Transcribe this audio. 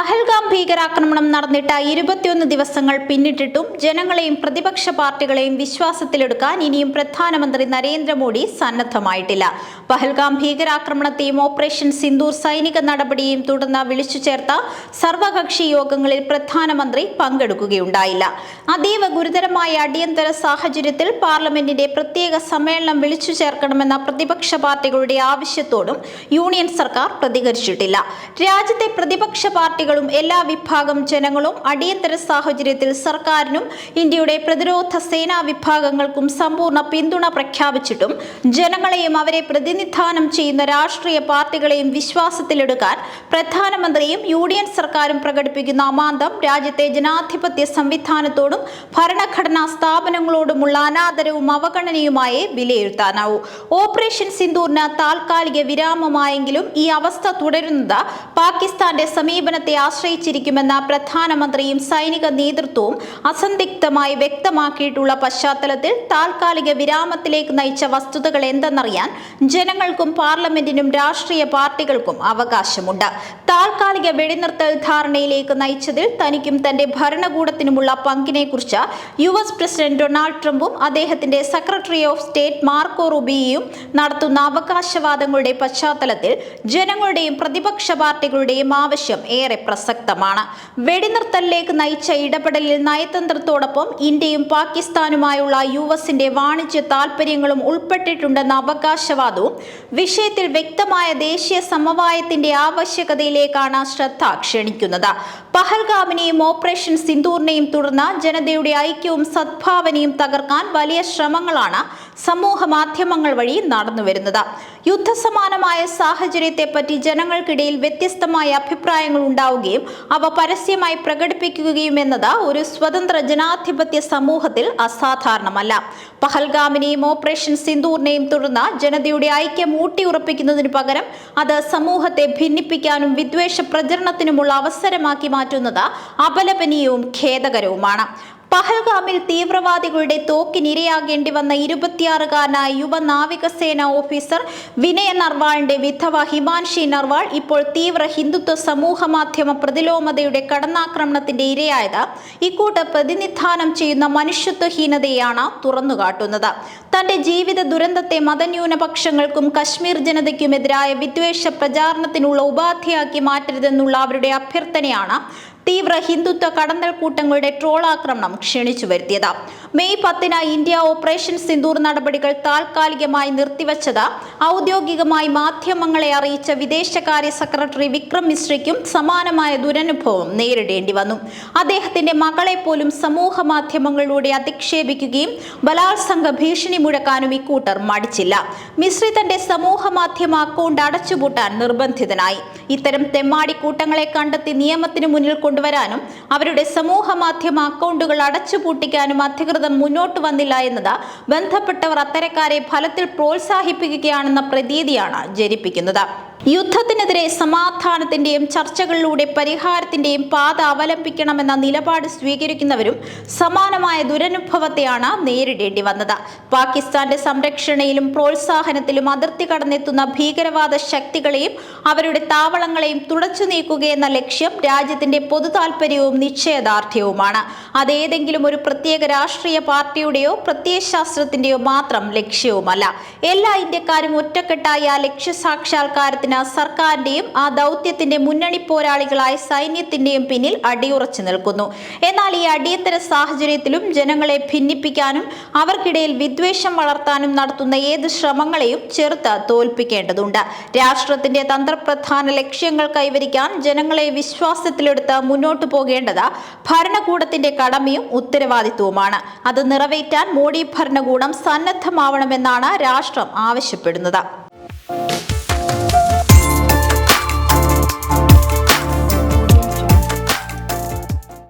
പഹൽഗാം ഭീകരാക്രമണം നടന്നിട്ട് ഇരുപത്തിയൊന്ന് ദിവസങ്ങൾ പിന്നിട്ടിട്ടും ജനങ്ങളെയും പ്രതിപക്ഷ പാർട്ടികളെയും വിശ്വാസത്തിലെടുക്കാൻ ഇനിയും പ്രധാനമന്ത്രി നരേന്ദ്രമോദി സന്നദ്ധമായിട്ടില്ല. പഹൽഗാം ഭീകരാക്രമണത്തെയും ഓപ്പറേഷൻ സിന്ദൂർ സൈനിക നടപടിയെയും തുടർന്ന് വിളിച്ചു ചേർത്ത സർവകക്ഷി യോഗങ്ങളിൽ പ്രധാനമന്ത്രി പങ്കെടുക്കുകയുണ്ടായില്ല. അതീവ ഗുരുതരമായ അടിയന്തര സാഹചര്യത്തിൽ പാർലമെന്റിന്റെ പ്രത്യേക സമ്മേളനം വിളിച്ചു ചേർക്കണമെന്ന പ്രതിപക്ഷ പാർട്ടികളുടെ ആവശ്യത്തോടും യൂണിയൻ സർക്കാർ പ്രതികരിച്ചിട്ടില്ല. രാജ്യത്തെ പ്രതിപക്ഷ പാർട്ടികളും എല്ലാ വിഭാഗം ജനങ്ങളും അടിയന്തര സാഹചര്യത്തിൽ സർക്കാരിനും ഇന്ത്യയുടെ പ്രതിരോധ സേനാ വിഭാഗങ്ങൾക്കും സമ്പൂർണ പിന്തുണ പ്രഖ്യാപിച്ചിട്ടും ജനങ്ങളെയും അവരെ പ്രതിനിധാനം ചെയ്യുന്ന രാഷ്ട്രീയ പാർട്ടികളെയും വിശ്വാസത്തിലെടുക്കാൻ പ്രധാനമന്ത്രിയും യൂണിയൻ സർക്കാരും പ്രകടിപ്പിക്കുന്ന അമാന്തം രാജ്യത്തെ ജനാധിപത്യ സംവിധാനത്തോടും ഭരണഘടനാ സ്ഥാപനങ്ങളോടുമുള്ള അനാദരവും അവഗണനയുമായി വിലയിരുത്താനാവൂ. ഓപ്പറേഷൻ സിന്ദൂറിന് താൽക്കാലിക വിരാമമായെങ്കിലും ഈ അവസ്ഥ തുടരുന്നത് പാകിസ്ഥാന്റെ സമീപനത്തെ ആശ്രയിച്ചിരിക്കുമെന്ന പ്രധാനമന്ത്രിയും സൈനിക നേതൃത്വവും അസന്ദിഗ്ധമായി വ്യക്തമാക്കിയിട്ടുള്ള പശ്ചാത്തലത്തിൽ താൽക്കാലിക വിരാമത്തിലേക്ക് നയിച്ച വസ്തുതകൾ എന്തെന്നറിയാൻ ജനങ്ങൾക്കും പാർലമെന്റിനും രാഷ്ട്രീയ പാർട്ടികൾക്കും അവകാശമുണ്ട്. താൽക്കാലിക വെടിനിർത്തൽ ധാരണയിലേക്ക് നയിച്ചതിൽ തനിക്കും തന്റെ ഭരണകൂടത്തിനുമുള്ള പങ്കിനെക്കുറിച്ച് യു എസ് പ്രസിഡന്റ് ഡൊണാൾഡ് ട്രംപും അദ്ദേഹത്തിന്റെ സെക്രട്ടറി ഓഫ് സ്റ്റേറ്റ് മാർക്കോ റുബിയയും നടത്തുന്ന അവകാശവാദങ്ങളുടെ പശ്ചാത്തലത്തിൽ ജനങ്ങളുടെയും പ്രതിപക്ഷ പാർട്ടികളുടെയും ആവശ്യം ഏറെ പ്രസക്തമാണ്. വെടിനിർത്തലിലേക്ക് നയിച്ച ഇടപെടലിൽ നയതന്ത്രത്തോടൊപ്പം ഇന്ത്യയും പാകിസ്ഥാനുമായുള്ള യു എസിന്റെ വാണിജ്യ താൽപര്യങ്ങളും ഉൾപ്പെട്ടിട്ടുണ്ടെന്ന അവകാശവാദവും വിഷയത്തിൽ വ്യക്തമായ ദേശീയ സമവായത്തിന്റെ ആവശ്യകതയിലേക്കാണ് ശ്രദ്ധ ക്ഷണിക്കുന്നത്. പഹൽഗാമിനെയും ഓപ്പറേഷൻ സിന്ദൂറിനെയും തുടർന്ന് ജനതയുടെ ഐക്യവും സദ്ഭാവനയും തകർക്കാൻ വലിയ ശ്രമങ്ങളാണ് സമൂഹ മാധ്യമങ്ങൾ വഴി നടന്നുവരുന്നത് യുദ്ധസമാനമായ സാഹചര്യത്തെപ്പറ്റി ജനങ്ങൾക്കിടയിൽ വ്യത്യസ്തമായ അഭിപ്രായങ്ങൾ ഉണ്ടാവുകയും അവ പരസ്യമായി പ്രകടിപ്പിക്കുകയും എന്നത് ഒരു സ്വതന്ത്ര ജനാധിപത്യ സമൂഹത്തിൽ അസാധാരണമല്ല. പഹൽഗാമിനെയും ഓപ്പറേഷൻ സിന്ദൂറിനെയും തുടർന്ന് ജനതയുടെ ഐക്യം ഊട്ടിയുറപ്പിക്കുന്നതിന് പകരം അത് സമൂഹത്തെ ഭിന്നിപ്പിക്കാനും വിദ്വേഷ പ്രചരണത്തിനുമുള്ള അവസരമാക്കി മാറ്റുന്നത് അപലപനീയവും ഖേദകരവുമാണ്. പഹൽഗാമിൽ തീവ്രവാദികളുടെ തോക്കിനിരയാകേണ്ടി വന്ന ഇരുപത്തിയാറുകാരനായ യുവ നാവികസേന ഓഫീസർ വിനയ നർവാളിന്റെ വിധവ ഹിമാൻഷി നർവാൾ ഇപ്പോൾ തീവ്ര ഹിന്ദുത്വ സമൂഹ മാധ്യമ പ്രതിലോമതയുടെ കടന്നാക്രമണത്തിന്റെ ഇരയായത്. ഇക്കൂട്ട് പ്രതിനിധാനം ചെയ്യുന്ന മനുഷ്യത്വഹീനതയാണ് തുറന്നുകാട്ടുന്നത്. തന്റെ ജീവിത ദുരന്തത്തെ മതന്യൂനപക്ഷങ്ങൾക്കും കശ്മീർ ജനതയ്ക്കുമെതിരായ വിദ്വേഷ പ്രചാരണത്തിനുള്ള ഉപാധിയാക്കി മാറ്റരുതെന്നുള്ള അവരുടെ അഭ്യർത്ഥനയാണ് തീവ്ര ഹിന്ദുത്വ കടന്നൽ കൂട്ടങ്ങളുടെ ട്രോൾ ആക്രമണം ക്ഷണിച്ചു വരുത്തിയത്. മെയ് പത്തിന് ഇന്ത്യ ഓപ്പറേഷൻ സിന്ദൂർ നടപടികൾ താൽക്കാലികമായി നിർത്തിവച്ചത് ഔദ്യോഗികമായി മാധ്യമങ്ങളെ അറിയിച്ച വിദേശകാര്യ സെക്രട്ടറി വിക്രം മിശ്രയ്ക്കും സമാനമായ ദുരനുഭവം നേരിടേണ്ടി വന്നു. അദ്ദേഹത്തിന്റെ മകളെ പോലും സമൂഹ മാധ്യമങ്ങളിലൂടെ അധിക്ഷേപിക്കുകയും ബലാത്സംഗ ഭീഷണി മുഴക്കാനും ഇക്കൂട്ടർ മടിച്ചില്ല. മിശ്രി തന്റെ സമൂഹ മാധ്യമ അക്കൗണ്ട് അടച്ചുപൂട്ടാൻ നിർബന്ധിതനായി. ഇത്തരം തെമ്മാടി കൂട്ടങ്ങളെ കണ്ടെത്തി നിയമത്തിന് മുന്നിൽ കൊണ്ടുവരാനും അവരുടെ സമൂഹ മാധ്യമ അക്കൗണ്ടുകൾ അടച്ചുപൂട്ടിക്കാനും അധികൃതർ മുന്നോട്ട് വന്നില്ല എന്നത് ബന്ധപ്പെട്ടവർ അത്തരക്കാരെ ഫലത്തിൽ പ്രോത്സാഹിപ്പിക്കുകയാണെന്ന പ്രതീതിയാണ് ജനിപ്പിക്കുന്നത്. യുദ്ധത്തിനെതിരെ സമാധാനത്തിന്റെയും ചർച്ചകളിലൂടെ പരിഹാരത്തിന്റെയും പാത അവലംബിക്കണമെന്ന നിലപാട് സ്വീകരിക്കുന്നവരും സമാനമായ ദുരനുഭവത്തെയാണ് നേരിടേണ്ടി വന്നത്. പാകിസ്ഥാന്റെ സംരക്ഷണയിലും പ്രോത്സാഹനത്തിലും അതിർത്തി കടന്നെത്തുന്ന ഭീകരവാദ ശക്തികളെയും അവരുടെ താവളങ്ങളെയും തുടച്ചു നീക്കുകയെന്ന ലക്ഷ്യം രാജ്യത്തിന്റെ പൊതു താൽപര്യവും നിശ്ചയദാർഢ്യവുമാണ് അതേതെങ്കിലും ഒരു പ്രത്യേക രാഷ്ട്രീയ പാർട്ടിയുടെയോ പ്രത്യയശാസ്ത്രത്തിന്റെയോ മാത്രം ലക്ഷ്യവുമല്ല. എല്ലാ ഇന്ത്യക്കാരും ഒറ്റക്കെട്ടായി ആ ലക്ഷ്യസാക്ഷാത്കാരത്തിന് സർക്കാരിന്റെയും ആ ദൗത്യത്തിന്റെ മുന്നണി പോരാളികളായ സൈന്യത്തിന്റെയും പിന്നിൽ അടിയുറച്ചു നിൽക്കുന്നു. എന്നാൽ ഈ അടിയന്തര സാഹചര്യത്തിലും ജനങ്ങളെ ഭിന്നിപ്പിക്കാനും അവർക്കിടയിൽ വിദ്വേഷം വളർത്താനും നടത്തുന്ന ഏത് ശ്രമങ്ങളെയും ചെറുത്ത് തോൽപ്പിക്കേണ്ടതുണ്ട്. രാഷ്ട്രത്തിന്റെ തന്ത്രപ്രധാന ലക്ഷ്യങ്ങൾ കൈവരിക്കാൻ ജനങ്ങളെ വിശ്വാസത്തിലെടുത്ത് മുന്നോട്ടു പോകേണ്ടത് ഭരണകൂടത്തിന്റെ കടമയും ഉത്തരവാദിത്വവുമാണ്. അത് നിറവേറ്റാൻ മോഡി ഭരണകൂടം സന്നദ്ധമാവണമെന്നാണ് രാഷ്ട്രം ആവശ്യപ്പെടുന്നത്.